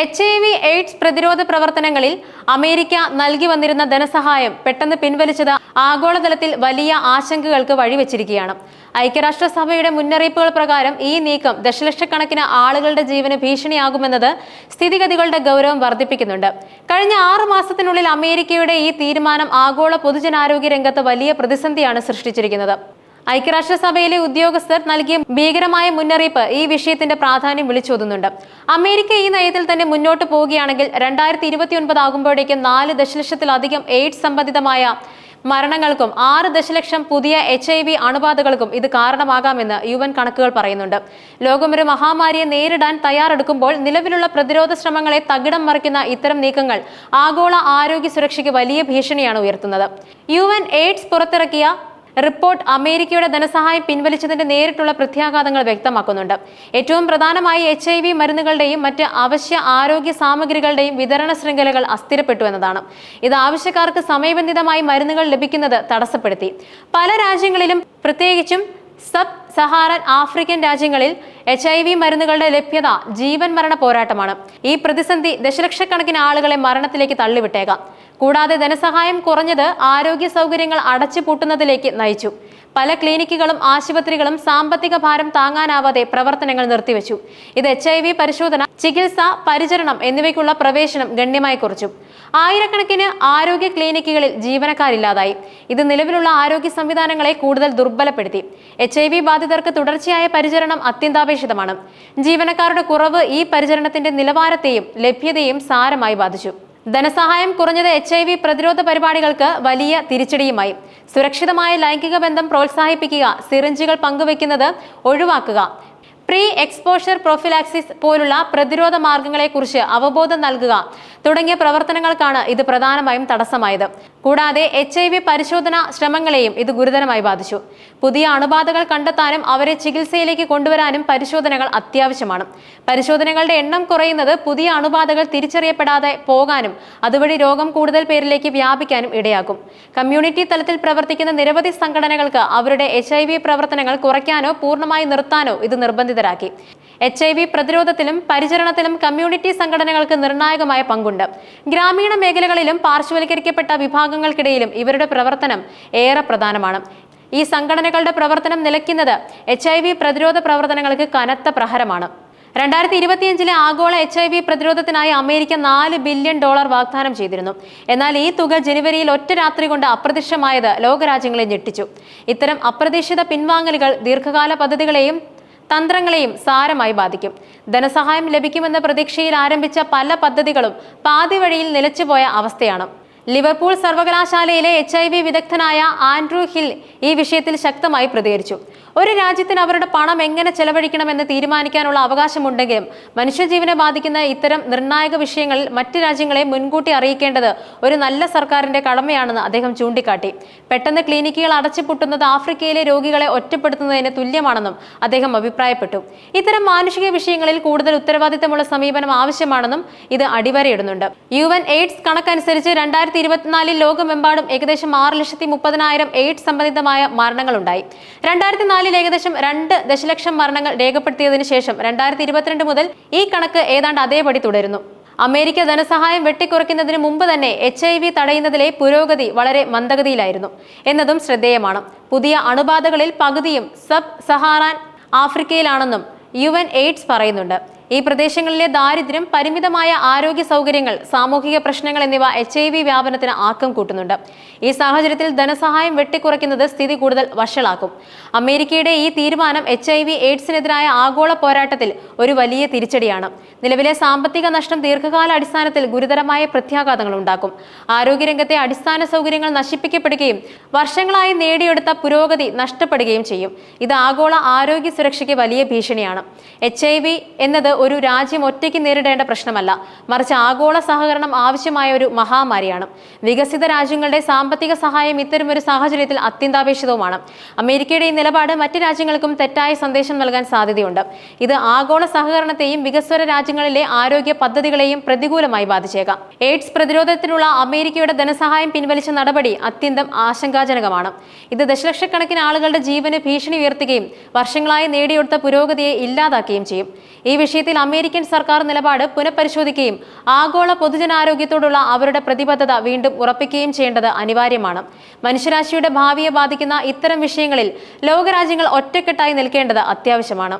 H I V AIDS പ്രതിരോധ പ്രവർത്തനങ്ങളിൽ America നൽകി വന്നിരുന്ന ധനസഹായം പെട്ടെന്ന് പിൻവലിച്ചത് ആഗോളതലത്തിൽ വലിയ ആശങ്കകൾക്ക് വഴിവെച്ചിരിക്കുകയാണ്. ഐക്യരാഷ്ട്രസഭയുടെ മുന്നറിയിപ്പുകൾ പ്രകാരം ഈ നീക്കം ദശലക്ഷക്കണക്കിന് ആളുകളുടെ ജീവന് ഭീഷണിയാകുമെന്നത് സ്ഥിതിഗതികളുടെ ഗൗരവം വർദ്ധിപ്പിക്കുന്നുണ്ട്. കഴിഞ്ഞ ആറു മാസത്തിനുള്ളിൽ അമേരിക്കയുടെ ഈ തീരുമാനം ആഗോള പൊതുജനാരോഗ്യ രംഗത്ത് വലിയ പ്രതിസന്ധിയാണ് സൃഷ്ടിച്ചിരിക്കുന്നത്. ഐക്യരാഷ്ട്രസഭയിലെ ഉദ്യോഗസ്ഥർ നൽകിയ ഭീകരമായ മുന്നറിയിപ്പ് ഈ വിഷയത്തിന്റെ പ്രാധാന്യം വിളിച്ചോതുന്നുണ്ട്. അമേരിക്ക ഈ നയത്തിൽ തന്നെ മുന്നോട്ട് പോവുകയാണെങ്കിൽ രണ്ടായിരത്തി ഇരുപത്തി ഒൻപത് ആകുമ്പോഴേക്കും നാല് ദശലക്ഷത്തിലധികം എയ്ഡ്സ് സംബന്ധിതമായ മരണങ്ങൾക്കും ആറ് ദശലക്ഷം പുതിയ എച്ച് ഐ വി അണുബാധകൾക്കും ഇത് കാരണമാകാമെന്ന് യു എൻ കണക്കുകൾ പറയുന്നുണ്ട്. ലോകമൊരു മഹാമാരിയെ നേരിടാൻ തയ്യാറെടുക്കുമ്പോൾ നിലവിലുള്ള പ്രതിരോധ ശ്രമങ്ങളെ തകിടം മറിക്കുന്ന ഇത്തരം നീക്കങ്ങൾ ആഗോള ആരോഗ്യ സുരക്ഷയ്ക്ക് വലിയ ഭീഷണിയാണ് ഉയർത്തുന്നത്. യു എൻ എയ്ഡ്സ് പുറത്തിറക്കിയ റിപ്പോർട്ട് അമേരിക്കയുടെ ധനസഹായം പിൻവലിച്ചതിന്റെ നേരിട്ടുള്ള പ്രത്യാഘാതങ്ങൾ വ്യക്തമാക്കുന്നുണ്ട്. ഏറ്റവും പ്രധാനമായി എച്ച് ഐ വി മരുന്നുകളുടെയും മറ്റ് അവശ്യ ആരോഗ്യ സാമഗ്രികളുടെയും വിതരണ ശൃംഖലകൾ അസ്ഥിരപ്പെട്ടു എന്നതാണ്. ഇത് ആവശ്യക്കാർക്ക് സമയബന്ധിതമായി മരുന്നുകൾ ലഭിക്കുന്നത് തടസ്സപ്പെടുത്തി. പല രാജ്യങ്ങളിലും പ്രത്യേകിച്ചും സബ് സഹാറൻ ആഫ്രിക്കൻ രാജ്യങ്ങളിൽ എച്ച് ഐ വി മരുന്നുകളുടെ ലഭ്യത ജീവൻ മരണ പോരാട്ടമാണ്. ഈ പ്രതിസന്ധി ദശലക്ഷക്കണക്കിന് ആളുകളെ മരണത്തിലേക്ക് തള്ളിവിട്ടേക്കാം. കൂടാതെ ധനസഹായം കുറഞ്ഞത് ആരോഗ്യ സൗകര്യങ്ങൾ അടച്ചുപൂട്ടുന്നതിലേക്ക് നയിച്ചു. പല ക്ലിനിക്കുകളും ആശുപത്രികളും സാമ്പത്തിക ഭാരം താങ്ങാനാവാതെ പ്രവർത്തനങ്ങൾ നിർത്തിവെച്ചു. ഇത് എച്ച് ഐ വി പരിശോധന ചികിത്സ പരിചരണം എന്നിവയ്ക്കുള്ള പ്രവേശനം ഗണ്യമായി കുറച്ചു. ആയിരക്കണക്കിന് ആരോഗ്യ ക്ലിനിക്കുകളിൽ ജീവനക്കാരില്ലാതായി. ഇത് നിലവിലുള്ള ആരോഗ്യ സംവിധാനങ്ങളെ കൂടുതൽ ദുർബലപ്പെടുത്തി. എച്ച് ഐ വി ബാധിതർക്ക് തുടർച്ചയായ പരിചരണം അത്യന്താപേക്ഷിതമാണ്. ജീവനക്കാരുടെ കുറവ് ഈ പരിചരണത്തിന്റെ നിലവാരത്തെയും ലഭ്യതയും സാരമായി ബാധിച്ചു. ധനസഹായം കുറഞ്ഞത് എച്ച് ഐ വി പ്രതിരോധ പരിപാടികൾക്ക് വലിയ തിരിച്ചടിയുമായി. സുരക്ഷിതമായ ലൈംഗിക ബന്ധം പ്രോത്സാഹിപ്പിക്കുക സിറിഞ്ചുകൾ പങ്കുവെക്കുന്നത് ഒഴിവാക്കുക. പ്രീ എക്സ്പോഷർ പ്രൊഫിലാക്സിസ് പോലുള്ള പ്രതിരോധ മാർഗങ്ങളെക്കുറിച്ച് അവബോധം നൽകുക തുടങ്ങിയ പ്രവർത്തനങ്ങൾക്കാണ് ഇത് പ്രധാനമായും തടസ്സമായത്. കൂടാതെ എച്ച് ഐ വി പരിശോധന ശ്രമങ്ങളെയും ഇത് ഗുരുതരമായി ബാധിച്ചു. പുതിയ അണുബാധകൾ കണ്ടെത്താനും അവരെ ചികിത്സയിലേക്ക് കൊണ്ടുവരാനും പരിശോധനകൾ അത്യാവശ്യമാണ്. പരിശോധനകളുടെ എണ്ണം കുറയുന്നത് പുതിയ അണുബാധകൾ തിരിച്ചറിയപ്പെടാതെ പോകാനും അതുവഴി രോഗം കൂടുതൽ പേരിലേക്ക് വ്യാപിക്കാനും ഇടയാക്കും. കമ്മ്യൂണിറ്റി തലത്തിൽ പ്രവർത്തിക്കുന്ന നിരവധി സംഘടനകൾക്ക് അവരുടെ എച്ച് പ്രവർത്തനങ്ങൾ കുറയ്ക്കാനോ പൂർണമായി നിർത്താനോ ഇത് നിർബന്ധിതരാക്കി എച്ച് ഐ വി പ്രതിരോധത്തിലും പരിചരണത്തിലും കമ്മ്യൂണിറ്റി സംഘടനകൾക്ക് നിർണായകമായ പങ്കുണ്ട്. ഗ്രാമീണ മേഖലകളിലും പാർശ്വവൽക്കരിക്കപ്പെട്ട വിഭാഗങ്ങൾക്കിടയിലും ഇവരുടെ പ്രവർത്തനം ഏറെ പ്രധാനമാണ്. ഈ സംഘടനകളുടെ പ്രവർത്തനം നിലയ്ക്കുന്നത് എച്ച് ഐ വി പ്രതിരോധ പ്രവർത്തനങ്ങൾക്ക് കനത്ത പ്രഹരമാണ്. രണ്ടായിരത്തി ഇരുപത്തിയഞ്ചിലെ ആഗോള എച്ച് ഐ വി പ്രതിരോധത്തിനായി അമേരിക്ക നാല് ബില്യൺ ഡോളർ വാഗ്ദാനം ചെയ്തിരുന്നു. എന്നാൽ ഈ തുക ജനുവരിയിൽ ഒറ്റ രാത്രി കൊണ്ട് അപ്രത്യക്ഷമായത് ലോകരാജ്യങ്ങളെ ഞെട്ടിച്ചു. ഇത്തരം അപ്രതീക്ഷിത പിൻവാങ്ങലുകൾ ദീർഘകാല പദ്ധതികളെയും തന്ത്രങ്ങളെയും സാരമായി ബാധിക്കും. ധനസഹായം ലഭിക്കുമെന്ന പ്രതീക്ഷയിൽ ആരംഭിച്ച പല പദ്ധതികളും പാതിവഴിയിൽ നിലച്ചുപോയ അവസ്ഥയാണ്. ലിവർപൂൾ സർവകലാശാലയിലെ എച്ച് ഐ വി വിദഗ്ധനായ ആൻഡ്രൂ ഹിൽ ഈ വിഷയത്തിൽ ശക്തമായി പ്രതികരിച്ചു. ഒരു രാജ്യത്തിന് അവരുടെ പണം എങ്ങനെ ചെലവഴിക്കണമെന്ന് തീരുമാനിക്കാനുള്ള അവകാശമുണ്ടെങ്കിലും മനുഷ്യജീവനെ ബാധിക്കുന്ന ഇത്തരം നിർണായക വിഷയങ്ങളിൽ മറ്റ് രാജ്യങ്ങളെ മുൻകൂട്ടി അറിയിക്കേണ്ടത് ഒരു നല്ല സർക്കാരിന്റെ കടമയാണെന്ന് അദ്ദേഹം ചൂണ്ടിക്കാട്ടി. പെട്ടെന്ന് ക്ലിനിക്കുകൾ അടച്ചുപൂട്ടുന്നത് ആഫ്രിക്കയിലെ രോഗികളെ ഒറ്റപ്പെടുത്തുന്നതിന് തുല്യമാണെന്നും അദ്ദേഹം അഭിപ്രായപ്പെട്ടു. ഇത്തരം മാനുഷിക വിഷയങ്ങളിൽ കൂടുതൽ ഉത്തരവാദിത്തമുള്ള സമീപനം ആവശ്യമാണെന്നും ഇത് അടിവരയിടുന്നുണ്ട്. യു എൻ എയ്ഡ്സ് കണക്കനുസരിച്ച് രണ്ടായിരത്തി ഇരുപത്തിനാലിൽ ലോകമെമ്പാടും ഏകദേശം ആറ് ലക്ഷത്തി മുപ്പതിനായിരം എയ്ഡ്സ് സംബന്ധിതമായ മരണങ്ങളുണ്ടായി. രണ്ടായിരത്തി നാലിൽ ഏകദേശം രണ്ട് ദശലക്ഷം മരണങ്ങൾ രേഖപ്പെടുത്തിയതിനു ശേഷം രണ്ടായിരത്തി ഇരുപത്തിരണ്ട് മുതൽ ഈ കണക്ക് ഏതാണ്ട് അതേപടി തുടരുന്നു. അമേരിക്ക ധനസഹായം വെട്ടിക്കുറയ്ക്കുന്നതിന് മുമ്പ് തന്നെ എച്ച് ഐ വി തടയുന്നതിലെ പുരോഗതി വളരെ മന്ദഗതിയിലായിരുന്നു. എന്നതും ശ്രദ്ധേയമാണ്. പുതിയ അണുബാധകളിൽ പകുതിയും സബ് സഹാറാൻ ആഫ്രിക്കയിലാണെന്നും യു എൻ എയ്ഡ്സ് പറയുന്നുണ്ട്. ഈ പ്രദേശങ്ങളിലെ ദാരിദ്ര്യം പരിമിതമായ ആരോഗ്യ സൗകര്യങ്ങൾ സാമൂഹിക പ്രശ്നങ്ങൾ എന്നിവ എച്ച് ഐ വി വ്യാപനത്തിന് ആക്കം കൂട്ടുന്നുണ്ട്. ഈ സാഹചര്യത്തിൽ ധനസഹായം വെട്ടിക്കുറയ്ക്കുന്നത് സ്ഥിതി കൂടുതൽ വഷളാക്കും. അമേരിക്കയുടെ ഈ തീരുമാനം എച്ച് ഐ വി എയ്ഡ്സിനെതിരായ ആഗോള പോരാട്ടത്തിൽ ഒരു വലിയ തിരിച്ചടിയാണ്. നിലവിലെ സാമ്പത്തിക നഷ്ടം ദീർഘകാല അടിസ്ഥാനത്തിൽ ഗുരുതരമായ പ്രത്യാഘാതങ്ങൾ ഉണ്ടാക്കും. ആരോഗ്യരംഗത്തെ അടിസ്ഥാന സൗകര്യങ്ങൾ നശിപ്പിക്കപ്പെടുകയും വർഷങ്ങളായി നേടിയെടുത്ത പുരോഗതി നഷ്ടപ്പെടുകയും ചെയ്യും. ഇത് ആഗോള ആരോഗ്യ സുരക്ഷയ്ക്ക് വലിയ ഭീഷണിയാണ്. എച്ച് ഐ വി എന്നത് ഒരു രാജ്യം ഒറ്റയ്ക്ക് നേരിടേണ്ട പ്രശ്നമല്ല. മറിച്ച് ആഗോള സഹകരണം ആവശ്യമായ ഒരു മഹാമാരിയാണ്. വികസിത രാജ്യങ്ങളുടെ സാമ്പത്തിക സഹായം ഇത്തരമൊരു സാഹചര്യത്തിൽ അത്യന്താപേക്ഷിതവുമാണ്. അമേരിക്കയുടെ ഈ നിലപാട് മറ്റ് രാജ്യങ്ങൾക്കും തെറ്റായ സന്ദേശം നൽകാൻ സാധ്യതയുണ്ട്. ഇത് ആഗോള സഹകരണത്തെയും വികസ്വര രാജ്യങ്ങളിലെ ആരോഗ്യ പദ്ധതികളെയും പ്രതികൂലമായി ബാധിച്ചേക്കാം. എയ്ഡ്സ് പ്രതിരോധത്തിനുള്ള അമേരിക്കയുടെ ധനസഹായം പിൻവലിച്ച നടപടി അത്യന്തം ആശങ്കാജനകമാണ്. ഇത് ദശലക്ഷക്കണക്കിന് ആളുകളുടെ ജീവന് ഭീഷണി ഉയർത്തുകയും വർഷങ്ങളായി നേടിയെടുത്ത പുരോഗതിയെ ഇല്ലാതാക്കുകയും ചെയ്യും. ഈ വിഷയത്തിൽ വിഷയത്തിൽ അമേരിക്കൻ സർക്കാർ നിലപാട് പുനഃപരിശോധിക്കുകയും ആഗോള പൊതുജനാരോഗ്യത്തോടുള്ള അവരുടെ പ്രതിബദ്ധത വീണ്ടും ഉറപ്പിക്കുകയും ചെയ്യേണ്ടത് അനിവാര്യമാണ്. മനുഷ്യരാശിയുടെ ഭാവിയെ ബാധിക്കുന്ന ഇത്തരം വിഷയങ്ങളിൽ ലോകരാജ്യങ്ങൾ ഒറ്റക്കെട്ടായി നിൽക്കേണ്ടത് അത്യാവശ്യമാണ്.